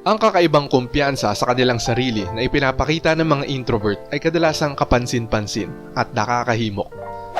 Ang kakaibang kumpiyansa sa kanilang sarili na ipinapakita ng mga introvert ay kadalasang kapansin-pansin at nakakahimok.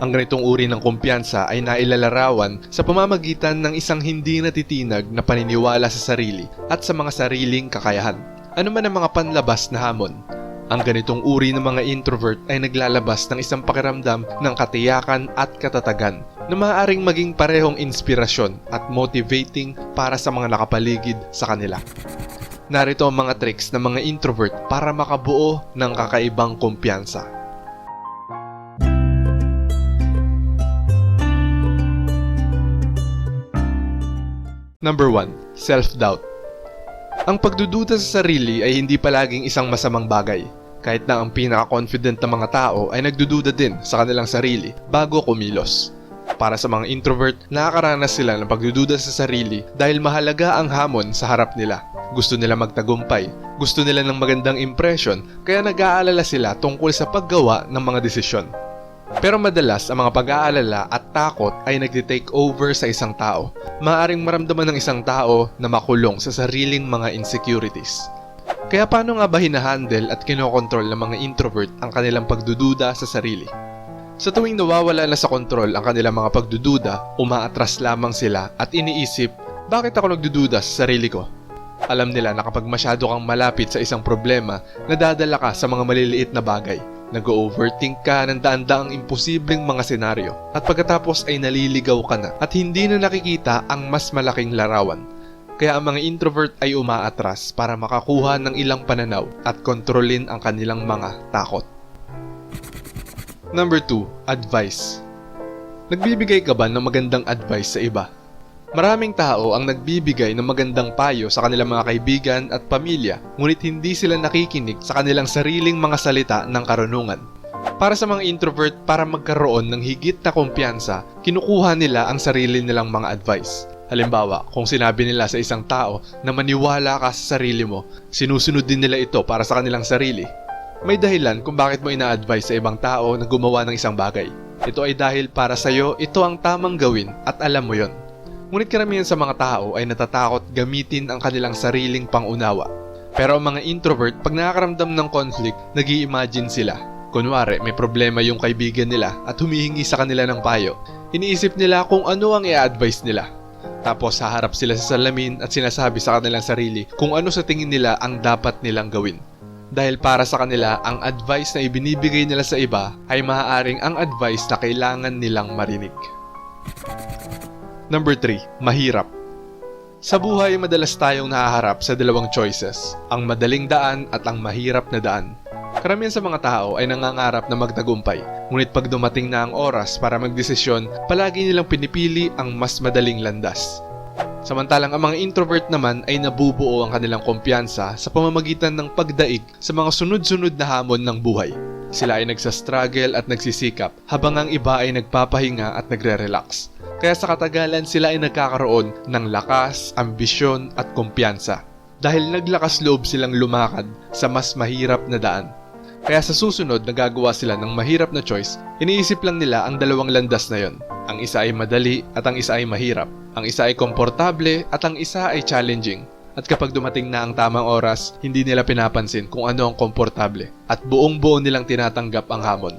Ang ganitong uri ng kumpiyansa ay nailalarawan sa pamamagitan ng isang hindi natitinag na paniniwala sa sarili at sa mga sariling kakayahan. Ano man ang mga panlabas na hamon, ang ganitong uri ng mga introvert ay naglalabas ng isang pakiramdam ng katiyakan at katatagan na maaaring maging parehong inspirasyon at motivating para sa mga nakapaligid sa kanila. Narito ang mga tricks ng mga introvert para makabuo ng kakaibang kumpiyansa. Number 1. Self-doubt. Ang pagdududa sa sarili ay hindi palaging isang masamang bagay. Kahit na ang pinaka-confident na mga tao ay nagdududa din sa kanilang sarili bago kumilos. Para sa mga introvert, nakakaranas sila ng pagdududa sa sarili dahil mahalaga ang hamon sa harap nila. Gusto nila magtagumpay, gusto nila ng magandang impression, kaya nag-aalala sila tungkol sa paggawa ng mga desisyon. Pero madalas ang mga pag-aalala at takot ay nagtitake over sa isang tao. Maaring maramdaman ng isang tao na makulong sa sariling mga insecurities. Kaya paano nga ba hinahandle at kinokontrol ng mga introvert ang kanilang pagdududa sa sarili? Sa tuwing nawawala na sa kontrol ang kanilang mga pagdududa, umaatras lamang sila at iniisip, bakit ako nagdududa sa sarili ko? Alam nila na kapag masyado kang malapit sa isang problema, nadadala ka sa mga maliliit na bagay. Nag-overthink ka ng daan-daang imposibleng mga senaryo at pagkatapos ay naliligaw ka na at hindi na nakikita ang mas malaking larawan. Kaya ang mga introvert ay umaatras para makakuha ng ilang pananaw at kontrolin ang kanilang mga takot. Number 2. Advice Nagbibigay ka ba ng magandang advice sa iba? Maraming tao ang nagbibigay ng magandang payo sa kanilang mga kaibigan at pamilya, ngunit hindi sila nakikinig sa kanilang sariling mga salita ng karunungan. Para sa mga introvert, para magkaroon ng higit na kumpiyansa, kinukuha nila ang sarili nilang mga advice. Halimbawa, kung sinabi nila sa isang tao na maniwala ka sa sarili mo, sinusunod din nila ito para sa kanilang sarili. May dahilan kung bakit mo ina-advise sa ibang tao na gumawa ng isang bagay. Ito ay dahil para sa'yo, ito ang tamang gawin at alam mo yon. Ngunit karamihan sa mga tao ay natatakot gamitin ang kanilang sariling pangunawa. Pero ang mga introvert, pag nakakaramdam ng conflict, nag imagine sila. Kunwari, may problema yung kaibigan nila at humihingi sa kanila ng payo. Iniisip nila kung ano ang i-advise nila. Tapos haharap sila sa salamin at sinasabi sa kanilang sarili kung ano sa tingin nila ang dapat nilang gawin. Dahil para sa kanila, ang advice na ibinibigay nila sa iba ay maaaring ang advice na kailangan nilang marinig. Number 3. Mahirap. Sa buhay, madalas tayong nahaharap sa dalawang choices, ang madaling daan at ang mahirap na daan. Karamihan sa mga tao ay nangangarap na magtagumpay, ngunit pag dumating na ang oras para magdesisyon, palagi nilang pinipili ang mas madaling landas. Samantalang ang mga introvert naman ay nabubuo ang kanilang kumpiyansa sa pamamagitan ng pagdaig sa mga sunod-sunod na hamon ng buhay. Sila ay nagsastruggle at nagsisikap habang ang iba ay nagpapahinga at nagre-relax. Kaya sa katagalan sila ay nagkakaroon ng lakas, ambisyon at kumpiyansa dahil naglakas loob silang lumakad sa mas mahirap na daan. Kaya sa susunod nagagawa sila ng mahirap na choice, iniisip lang nila ang dalawang landas na yon. Ang isa ay madali at ang isa ay mahirap. Ang isa ay komportable at ang isa ay challenging. At kapag dumating na ang tamang oras, hindi nila pinapansin kung ano ang komportable at buong buo nilang tinatanggap ang hamon.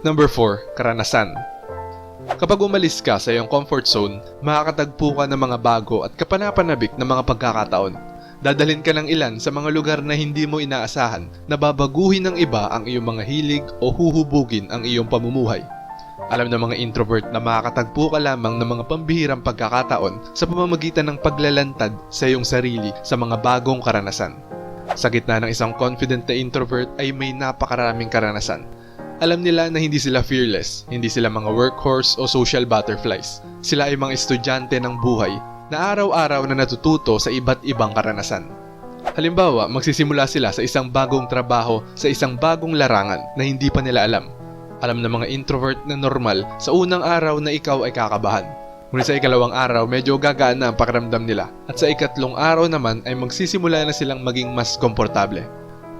Number 4. Karanasan Kapag umalis ka sa iyong comfort zone, makakatagpo ka ng mga bago at kapanapanabik na mga pagkakataon. Dadalhin ka ng ilan sa mga lugar na hindi mo inaasahan na babaguhin ng iba ang iyong mga hilig o huhubugin ang iyong pamumuhay. Alam ng mga introvert na makakatagpo ka lamang ng mga pambihirang pagkakataon sa pamamagitan ng paglalantad sa iyong sarili sa mga bagong karanasan. Sa gitna ng isang confident na introvert ay may napakaraming karanasan. Alam nila na hindi sila fearless, hindi sila mga workhorse o social butterflies. Sila ay mga estudyante ng buhay na araw-araw na natututo sa iba't ibang karanasan. Halimbawa, magsisimula sila sa isang bagong trabaho sa isang bagong larangan na hindi pa nila alam. Alam ng mga introvert na normal sa unang araw na ikaw ay kakabahan. Ngunit sa ikalawang araw, medyo gagaan na ang pakiramdam nila. At sa ikatlong araw naman ay magsisimula na silang maging mas komportable.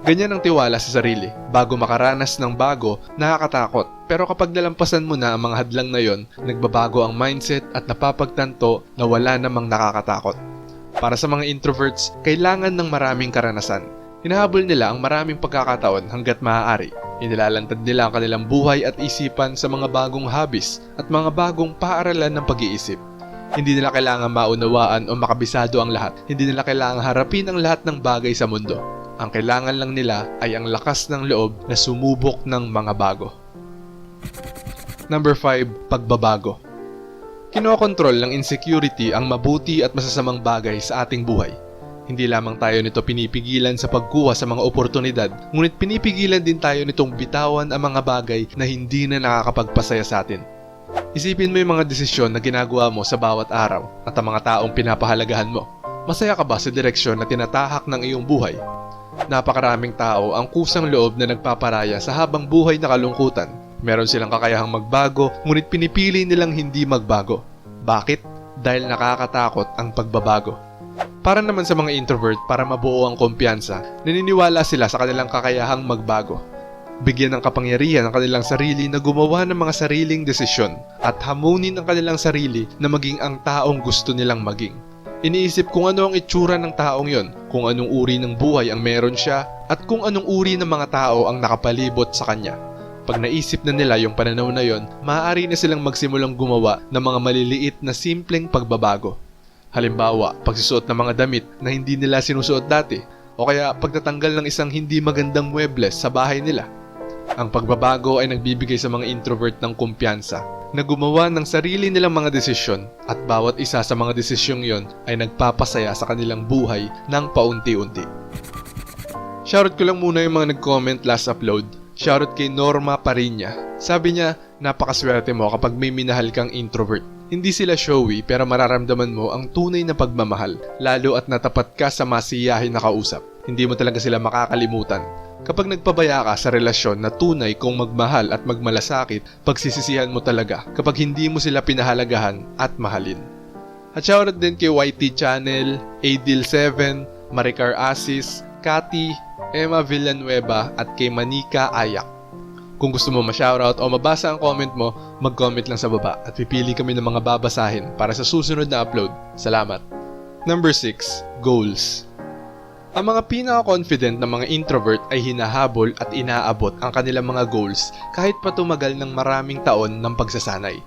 Ganyan ang tiwala sa sarili. Bago makaranas ng bago, nakakatakot. Pero kapag nalampasan mo na ang mga hadlang na yon, nagbabago ang mindset at napapagtanto na wala namang nakakatakot. Para sa mga introverts, kailangan ng maraming karanasan. Hinahabol nila ang maraming pagkakataon hanggat maaari. Inilalantad nila ang kanilang buhay at isipan sa mga bagong hobbies at mga bagong paaralan ng pag-iisip. Hindi nila kailangan maunawaan o makabisado ang lahat. Hindi nila kailangan harapin ang lahat ng bagay sa mundo. Ang kailangan lang nila ay ang lakas ng loob na sumubok ng mga bago. Number 5, pagbabago. Kinokontrol ng insecurity ang mabuti at masasamang bagay sa ating buhay. Hindi lamang tayo nito pinipigilan sa pagkuha sa mga oportunidad, ngunit pinipigilan din tayo nitong bitawan ang mga bagay na hindi na nakakapagpasaya sa atin. Isipin mo yung mga desisyon na ginagawa mo sa bawat araw at ang mga taong pinapahalagahan mo. Masaya ka ba sa direksyon na tinatahak ng iyong buhay? Napakaraming tao ang kusang loob na nagpaparaya sa habang buhay na kalungkutan. Meron silang kakayahang magbago, ngunit pinipili nilang hindi magbago. Bakit? Dahil nakakatakot ang pagbabago. Para naman sa mga introvert, para mabuo ang kumpiyansa, naniniwala sila sa kanilang kakayahang magbago. Bigyan ng kapangyarihan ang kanilang sarili na gumawa ng mga sariling desisyon at hamunin ang kanilang sarili na maging ang taong gusto nilang maging. Iniisip kung ano ang itsura ng taong yon, kung anong uri ng buhay ang meron siya, at kung anong uri ng mga tao ang nakapalibot sa kanya. Pag naisip na nila yung pananaw na yon, maaari na silang magsimulang gumawa ng mga maliliit na simpleng pagbabago. Halimbawa, pagsusuot ng mga damit na hindi nila sinusuot dati, o kaya pagtatanggal ng isang hindi magandang muebles sa bahay nila. Ang pagbabago ay nagbibigay sa mga introvert ng kumpiyansa na gumawa ng sarili nilang mga desisyon at bawat isa sa mga desisyong yon ay nagpapasaya sa kanilang buhay ng paunti-unti. Shoutout ko lang muna yung mga nag-comment last upload. Shoutout kay Norma Parinya. Sabi niya, napakaswerte mo kapag may minahal kang introvert. Hindi sila showy pero mararamdaman mo ang tunay na pagmamahal, lalo at natapat ka sa masiyahin na kausap. Hindi mo talaga sila makakalimutan. Kapag nagpabaya ka sa relasyon na tunay kung magmahal at magmalasakit, pagsisisihan mo talaga kapag hindi mo sila pinahalagahan at mahalin. At shoutout din kay YT Channel, Adil7, Maricar Asis, Kati, Emma Villanueva at kay Manika Ayak. Kung gusto mo ma-shoutout o mabasa ang comment mo, mag-comment lang sa baba at pipili kami ng mga babasahin para sa susunod na upload. Salamat. Number 6. Goals ang mga pinaka-confident na mga introvert ay hinahabol at inaabot ang kanilang mga goals kahit pa tumagal ng maraming taon ng pagsasanay.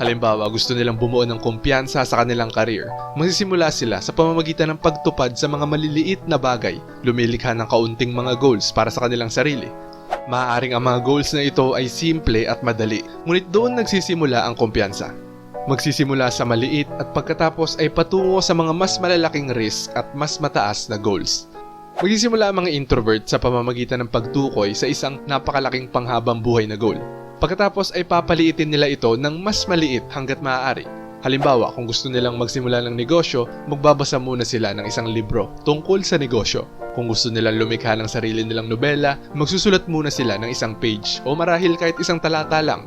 Halimbawa, gusto nilang bumuo ng kumpiyansa sa kanilang career. Magsisimula sila sa pamamagitan ng pagtupad sa mga maliliit na bagay, lumilikha ng kaunting mga goals para sa kanilang sarili. Maaaring ang mga goals na ito ay simple at madali, ngunit doon nagsisimula ang kumpiyansa. Magsisimula sa maliit at pagkatapos ay patungo sa mga mas malalaking risk at mas mataas na goals. Magsisimula ang mga introvert sa pamamagitan ng pagtukoy sa isang napakalaking panghabang buhay na goal. Pagkatapos ay papaliitin nila ito ng mas maliit hanggat maaari. Halimbawa, kung gusto nilang magsimula ng negosyo, magbabasa muna sila ng isang libro tungkol sa negosyo. Kung gusto nilang lumikha ng sarili nilang nobela, magsusulat muna sila ng isang page o marahil kahit isang talata lang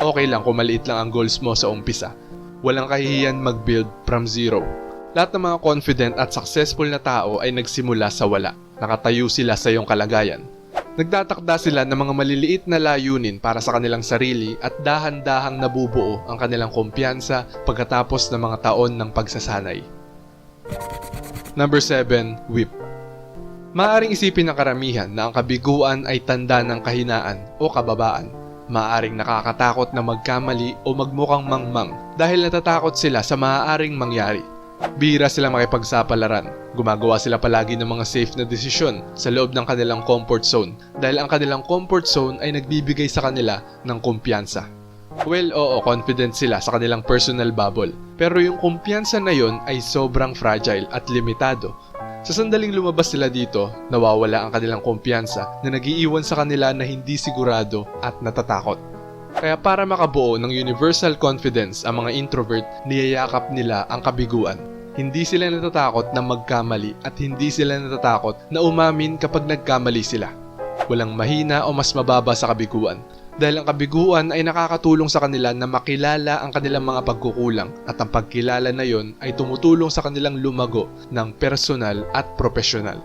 okay lang kung maliit lang ang goals mo sa umpisa. Walang kahihiyan mag-build from zero. Lahat ng mga confident at successful na tao ay nagsimula sa wala. Nakatayo sila sa iyong kalagayan. Nagtatakda sila ng mga maliliit na layunin para sa kanilang sarili at dahan-dahang nabubuo ang kanilang kumpiyansa pagkatapos ng mga taon ng pagsasanay. Number 7. Whip Maaring isipin ng karamihan na ang kabiguan ay tanda ng kahinaan o kababaan maaring nakakatakot na magkamali o magmukhang mangmang dahil natatakot sila sa maaaring mangyari. Bira sila makipagsapalaran. Gumagawa sila palagi ng mga safe na desisyon sa loob ng kanilang comfort zone dahil ang kanilang comfort zone ay nagbibigay sa kanila ng kumpiyansa. Well, oo, confident sila sa kanilang personal bubble. Pero yung kumpiyansa na yon ay sobrang fragile at limitado sa sandaling lumabas sila dito, nawawala ang kanilang kumpiyansa na nagiiwan sa kanila na hindi sigurado at natatakot. Kaya para makabuo ng universal confidence ang mga introvert, niyayakap nila ang kabiguan. Hindi sila natatakot na magkamali at hindi sila natatakot na umamin kapag nagkamali sila. Walang mahina o mas mababa sa kabiguan dahil ang kabiguan ay nakakatulong sa kanila na makilala ang kanilang mga pagkukulang at ang pagkilala na yon ay tumutulong sa kanilang lumago ng personal at profesional.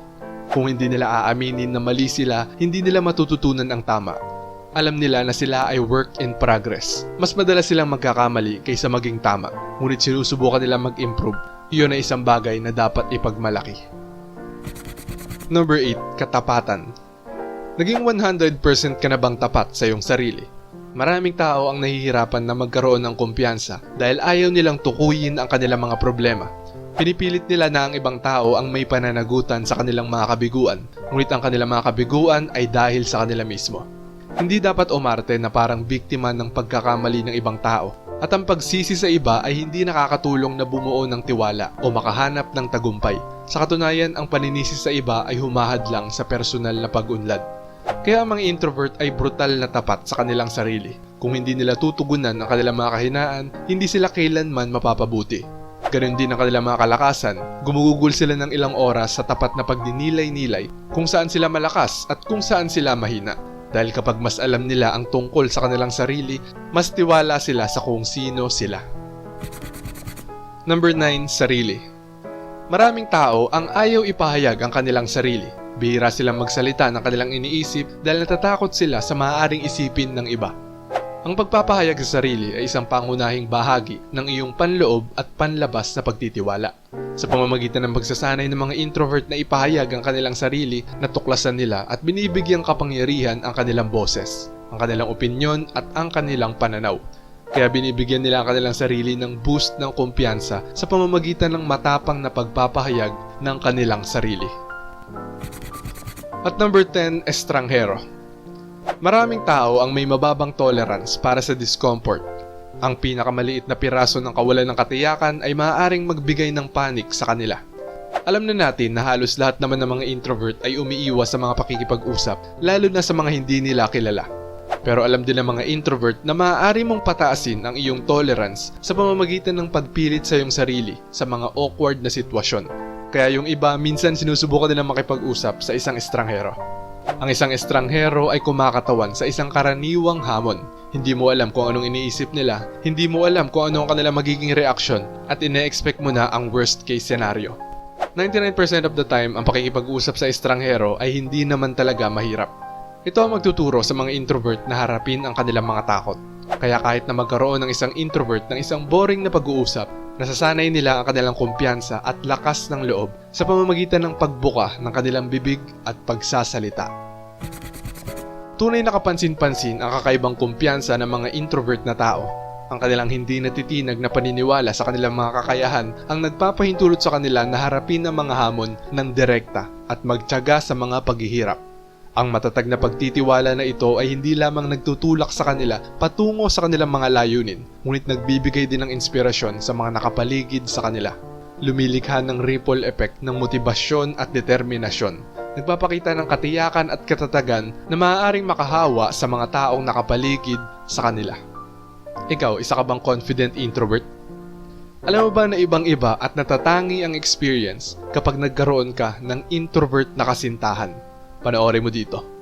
Kung hindi nila aaminin na mali sila, hindi nila matututunan ang tama. Alam nila na sila ay work in progress. Mas madalas silang magkakamali kaysa maging tama, ngunit sinusubukan nilang mag-improve iyon ay isang bagay na dapat ipagmalaki. Number 8. Katapatan Naging 100% ka na bang tapat sa iyong sarili? Maraming tao ang nahihirapan na magkaroon ng kumpiyansa dahil ayaw nilang tukuyin ang kanilang mga problema. Pinipilit nila na ang ibang tao ang may pananagutan sa kanilang mga kabiguan, ngunit ang kanilang mga kabiguan ay dahil sa kanila mismo. Hindi dapat umarte na parang biktima ng pagkakamali ng ibang tao at ang pagsisi sa iba ay hindi nakakatulong na bumuo ng tiwala o makahanap ng tagumpay. Sa katunayan, ang paninisi sa iba ay humahad lang sa personal na pag-unlad. Kaya ang mga introvert ay brutal na tapat sa kanilang sarili. Kung hindi nila tutugunan ang kanilang mga kahinaan, hindi sila kailanman mapapabuti. Ganon din ang kanilang mga kalakasan, gumugugol sila ng ilang oras sa tapat na pagdinilay-nilay kung saan sila malakas at kung saan sila mahina. Dahil kapag mas alam nila ang tungkol sa kanilang sarili, mas tiwala sila sa kung sino sila. Number 9. Sarili Maraming tao ang ayaw ipahayag ang kanilang sarili. Bihira silang magsalita ng kanilang iniisip dahil natatakot sila sa maaaring isipin ng iba. Ang pagpapahayag sa sarili ay isang pangunahing bahagi ng iyong panloob at panlabas na pagtitiwala. Sa pamamagitan ng pagsasanay ng mga introvert na ipahayag ang kanilang sarili, natuklasan nila at binibigyang kapangyarihan ang kanilang boses, ang kanilang opinyon at ang kanilang pananaw. Kaya binibigyan nila ang kanilang sarili ng boost ng kumpiyansa sa pamamagitan ng matapang na pagpapahayag ng kanilang sarili. At number 10, estranghero. Maraming tao ang may mababang tolerance para sa discomfort. Ang pinakamaliit na piraso ng kawalan ng katiyakan ay maaaring magbigay ng panic sa kanila. Alam na natin na halos lahat naman ng mga introvert ay umiiwas sa mga pakikipag-usap, lalo na sa mga hindi nila kilala. Pero alam din ng mga introvert na maaari mong pataasin ang iyong tolerance sa pamamagitan ng pagpilit sa iyong sarili sa mga awkward na sitwasyon. Kaya yung iba minsan sinusubukan nilang makipag-usap sa isang estranghero. Ang isang estranghero ay kumakatawan sa isang karaniwang hamon. Hindi mo alam kung anong iniisip nila, hindi mo alam kung ano ang kanilang magiging reaction at ine-expect mo na ang worst case scenario. 99% of the time, ang pakikipag-usap sa estranghero ay hindi naman talaga mahirap. Ito ang magtuturo sa mga introvert na harapin ang kanilang mga takot. Kaya kahit na magkaroon ng isang introvert ng isang boring na pag-uusap, nasasanay nila ang kanilang kumpiyansa at lakas ng loob sa pamamagitan ng pagbuka ng kanilang bibig at pagsasalita. Tunay na kapansin-pansin ang kakaibang kumpiyansa ng mga introvert na tao. Ang kanilang hindi natitinag na paniniwala sa kanilang mga kakayahan ang nagpapahintulot sa kanila na harapin ang mga hamon ng direkta at magtyaga sa mga paghihirap. Ang matatag na pagtitiwala na ito ay hindi lamang nagtutulak sa kanila patungo sa kanilang mga layunin, ngunit nagbibigay din ng inspirasyon sa mga nakapaligid sa kanila. Lumilikha ng ripple effect ng motibasyon at determinasyon. Nagpapakita ng katiyakan at katatagan na maaaring makahawa sa mga taong nakapaligid sa kanila. Ikaw, isa ka bang confident introvert? Alam mo ba na ibang-iba at natatangi ang experience kapag nagkaroon ka ng introvert na kasintahan? Panoorin mo dito.